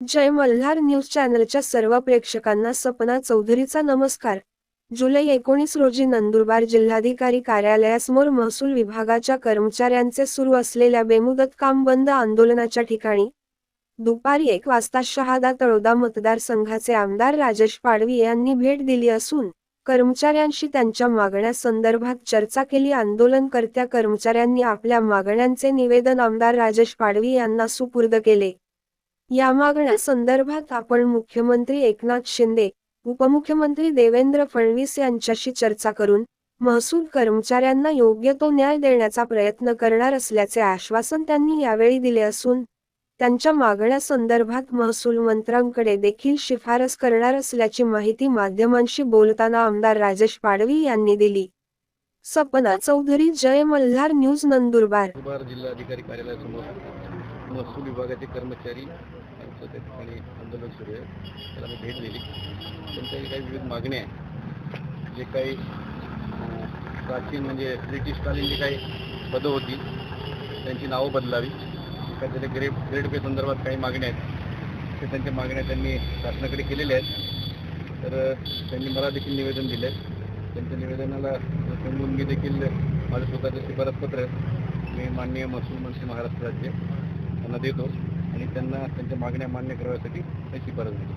जय Malhar news चॅनलच्या सर्व प्रेक्षकांना सपना चौधरीचा नमस्कार. जुलै एकोणीस रोजी नंदुरबार जिल्हाधिकारी कार्यालयासमोर महसूल विभागाच्या कर्मचाऱ्यांचे सुरू असलेल्या बेमुदत काम बंद आंदोलनाच्या ठिकाणी दुपारी एक वाजता शहादा तळोदा मतदारसंघाचे आमदार राजेश पाडवी यांनी भेट दिली असून कर्मचाऱ्यांशी त्यांच्या मागण्या संदर्भात चर्चा केली. आंदोलनकर्त्या कर्मचाऱ्यांनी आपल्या मागण्यांचे निवेदन आमदार राजेश पाडवी यांना सुपूर्द केले. या मागण्या संदर्भात आपण मुख्यमंत्री एकनाथ शिंदे उपमुख्यमंत्री देवेंद्र फडणवीस यांच्याशी चर्चा करून महसूल कर्मचाऱ्यांना योग्य तो न्याय देण्याचा प्रयत्न करणार असल्याचे आश्वासन त्यांनी यावेळी दिले असून त्यांच्या मागण्या संदर्भात महसूल मंत्र्यांकडे देखील शिफारस करणार असल्याची माहिती माध्यमांशी बोलताना आमदार राजेश पाडवी यांनी दिली. सपना चौधरी जय मल्हार न्यूज नंदुरबार. जिल्हाधिकारी कार्यालयासमोर महसूल विभागाचे कर्मचारी यांचं त्या ठिकाणी आंदोलन सुरू आहे. त्याला मी भेट दिली. त्यांच्या काही विविध मागण्या जे काही प्राचीन म्हणजे ब्रिटिशकालीन जी काही पदं होती त्यांची नावं बदलावी. काहीतरी ग्रेड ग्रेड पे संदर्भात काही मागण्या आहेत. ते त्यांच्या मागण्या त्यांनी शासनाकडे केलेल्या आहेत. तर त्यांनी मला देखील निवेदन दिलं आहे त्यांच्या निवेदनाला समजून मी देखील माझं स्वतःचं शिफारसपत्र मी माननीय महसूल मंत्री महाराष्ट्र राज्य त्यांना देतो आणि त्यांना त्यांच्या मागण्या मान्य करण्यासाठी त्याची शिफारस देतो.